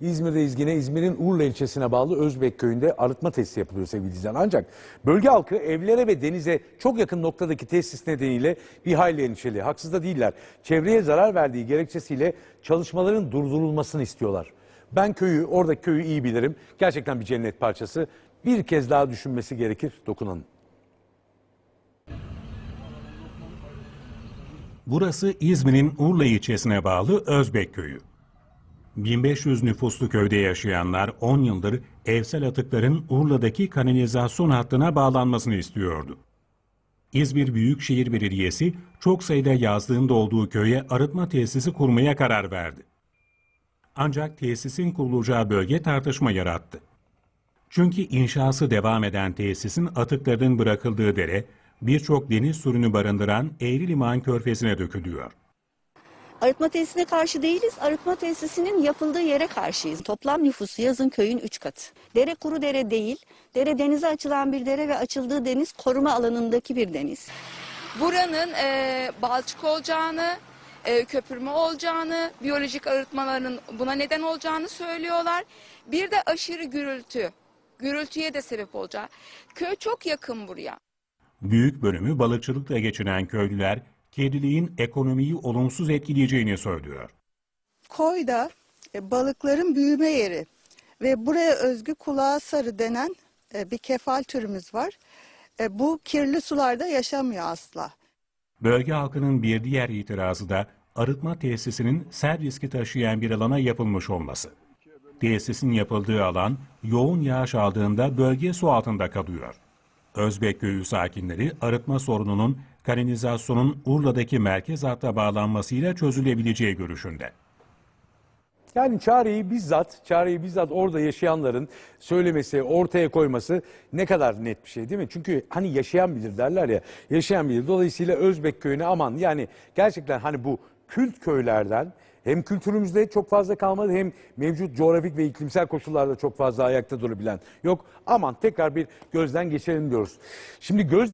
İzmir'deyiz yine. İzmir'in Urla ilçesine bağlı Özbek köyünde arıtma tesisi yapılıyor sevgili izleyiciler. Ancak bölge halkı evlere ve denize çok yakın noktadaki tesis nedeniyle bir hayli endişeli. Haksız da değiller. Çevreye zarar verdiği gerekçesiyle çalışmaların durdurulmasını istiyorlar. Ben köyü, orada köyü iyi bilirim. Gerçekten bir cennet parçası. Bir kez daha düşünmesi gerekir. Dokunalım. Burası İzmir'in Urla ilçesine bağlı Özbek köyü. 1500 nüfuslu köyde yaşayanlar 10 yıldır evsel atıkların Urla'daki kanalizasyon hattına bağlanmasını istiyordu. İzmir Büyükşehir Belediyesi çok sayıda yazlığında olduğu köye arıtma tesisi kurmaya karar verdi. Ancak tesisin kurulacağı bölge tartışma yarattı. Çünkü inşası devam eden tesisin atıklarının bırakıldığı dere birçok deniz sürünü barındıran Eğri Liman Körfezi'ne dökülüyor. Arıtma tesisine karşı değiliz. Arıtma tesisinin yapıldığı yere karşıyız. Toplam nüfusu yazın köyün 3 katı. Dere kuru dere değil. Dere denize açılan bir dere ve açıldığı deniz koruma alanındaki bir deniz. buranın e, balçık olacağını, e, köpürme olacağını, biyolojik arıtmaların buna neden olacağını söylüyorlar. Bir de aşırı gürültü, gürültüye de sebep olacak. Köy çok yakın buraya. Büyük bölümü balıkçılıkla geçinen köylüler, kediliğin ekonomiyi olumsuz etkileyeceğini söylüyor. Koyda e, balıkların büyüme yeri ve buraya özgü kulağa sarı denen e, bir kefal türümüz var. E, Bu kirli sularda yaşamıyor asla. Bölge halkının bir diğer itirazı da arıtma tesisinin sel riski taşıyan bir alana yapılmış olması. Tesisin yapıldığı alan yoğun yağış aldığında bölge su altında kalıyor. Özbek köyü sakinleri arıtma sorununun kanalizasyonun Urla'daki merkez hatta bağlanmasıyla çözülebileceği görüşünde. Yani çareyi bizzat, çareyi bizzat orada yaşayanların söylemesi, ortaya koyması ne kadar net bir şey değil mi? Çünkü hani yaşayan bilir derler ya, yaşayan bilir. Dolayısıyla Özbek köyüne aman yani gerçekten hani bu kült köylerden hem kültürümüzde çok fazla kalmadı hem mevcut coğrafik ve iklimsel koşullarda çok fazla ayakta durabilen yok. Aman tekrar bir gözden geçirelim diyoruz. Şimdi göz